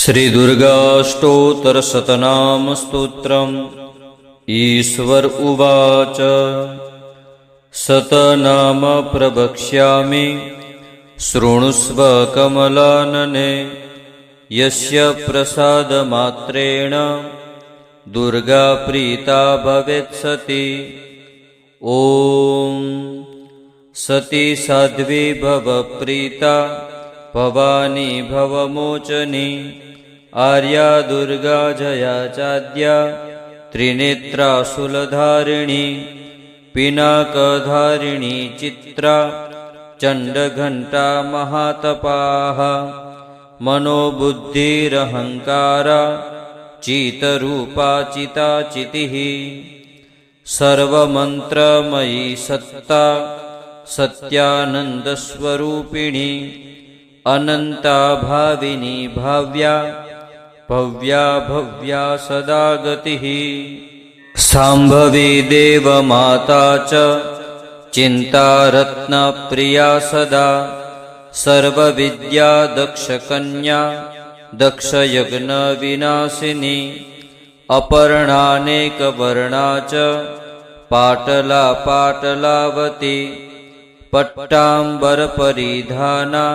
श्रीदुर्गाष्टोत्तरशतनामस्तोत्रम्। ईश्वर उवाच शतनाम प्रवक्ष्यामि शृणुष्व कमलानने यस्य प्रसादमात्रेण दुर्गा प्रीता भवेत् सती। ॐ सती साध्वी भवप्रीता भवानी भवमोचनी आर्या दुर्गा जया चाद्या त्रिनेत्राशूलधारिणी पिनाकधारिणी चित्रा चण्डघण्टा महातपाः मनोबुद्धिरहङ्कारा चितरूपा चिताचितिः सर्वमन्त्रमयी सत्ता सत्यानन्दस्वरूपिणी अनन्ता भाविनी भाव्या भव्या भव्या सदा गतिः। साम्भवी देवमाता च चिन्तारत्नप्रिया सदा। सर्वविद्या दक्षकन्या दक्षयज्ञविनाशिनी अपर्णानेकवर्णा च पाटला पाटलावती। पट्टाम्बरपरिधाना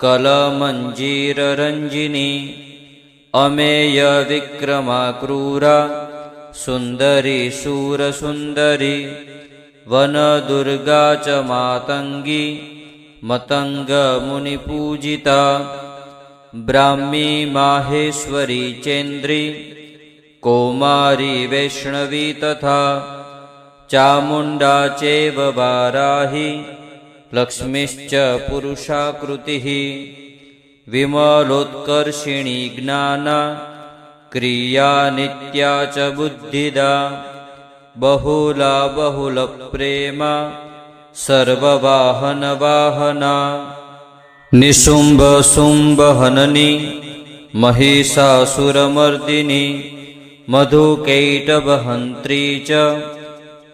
कलमञ्जीररञ्जिनी अमेयविक्रमा क्रूरा सुन्दरी शूरसुन्दरी वनदुर्गा च मातङ्गी मतङ्गमुनिपूजिता ब्राह्मी माहेश्वरी चेन्द्री कौमारी वैष्णवी तथा चामुण्डा चैव वाराही लक्ष्मीश्च पुरुषाकृतिः विमलोत्कर्षिणी ज्ञाना क्रिया नित्या च बुद्धिदा बहुला बहुलप्रेमा सर्ववाहनवाहना निशुम्भशुम्भहननी महिषासुरमर्दिनी मधुकैटभहन्त्री च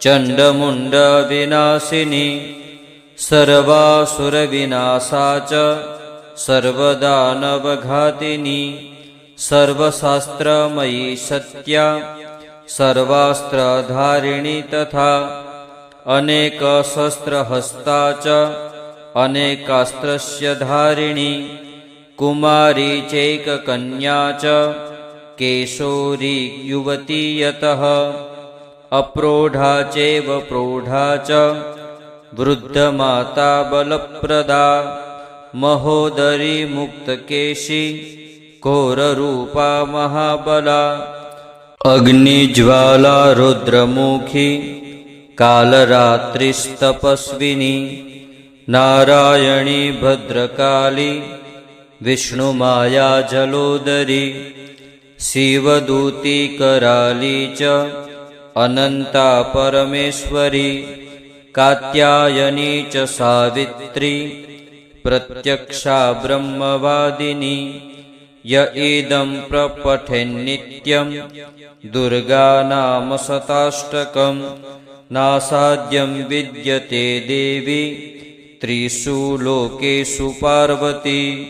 चण्डमुण्डविनाशिनी सर्वासुरविनाशा च सर्वदानवघातिनी सर्वशास्त्रमयी सत्या सर्वास्त्रधारिणी तथा अनेकशस्त्रहस्ता च अनेकास्त्रस्य धारिणी कुमारी चैककन्या च केशोरी युवती यतः अप्रोढा चैव प्रौढा च वृद्धमाता बलप्रदा મહોદરી મુક્તકેશી ઘોરરૂપા મહાબલા અગ્નિજ્વાલા રુદ્રમુખી કાલરાત્રિસ્તપસ્વિની નારાયણી ભદ્રકાલી વિષ્ણુમાયા જલોદરી શિવદૂતી કરાલી ચ અનંતા પરમેશ્વરી કાત્યાયની ચ સાવિત્રી प्रत्यक्षा ब्रह्मवादिनी य इदं प्रपठेन्नित्यं दुर्गानाम शताष्टकं नासाद्यं विद्यते देवी। त्रिषु लोकेषु पार्वती।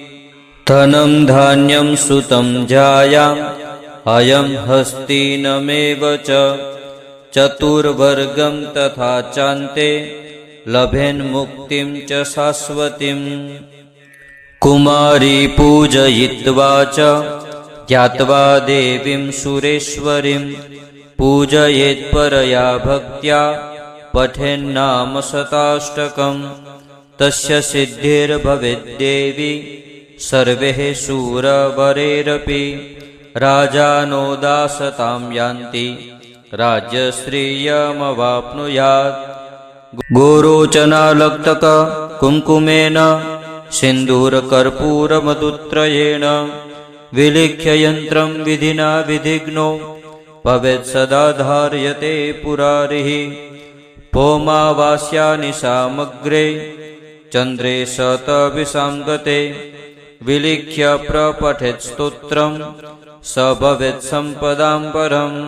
धनं धान्यं सुतं जायाम् अयं हस्तिनमेव च। चतुर्वर्गं तथा चान्ते लभेन्मुक्तिं च शाश्वतीम् कुमारी पूजयित्वा च ज्ञात्वा देवीं सुरेश्वरीं। पूजयेत्परया भक्त्या पठेन्नाम शताष्टकं। तस्य सिद्धिर्भवेद्देवी सर्वैः शूरवरेरपि राजानो दासतां यान्ति राज्यश्रियमवाप्नुयात् गोरोचनालक्तक कुङ्कुमेन सिन्दूरकर्पूरमधुत्रयेण विलिख्य यन्त्रं विधिना विधिग्नो भवेत् सदा धार्यते पुरारिः। भौमावास्यानि सामग्रे चन्द्रे शतविसाङ्गते विलिख्य प्रपठेत् स्तोत्रं स भवेत् सम्पदां परम्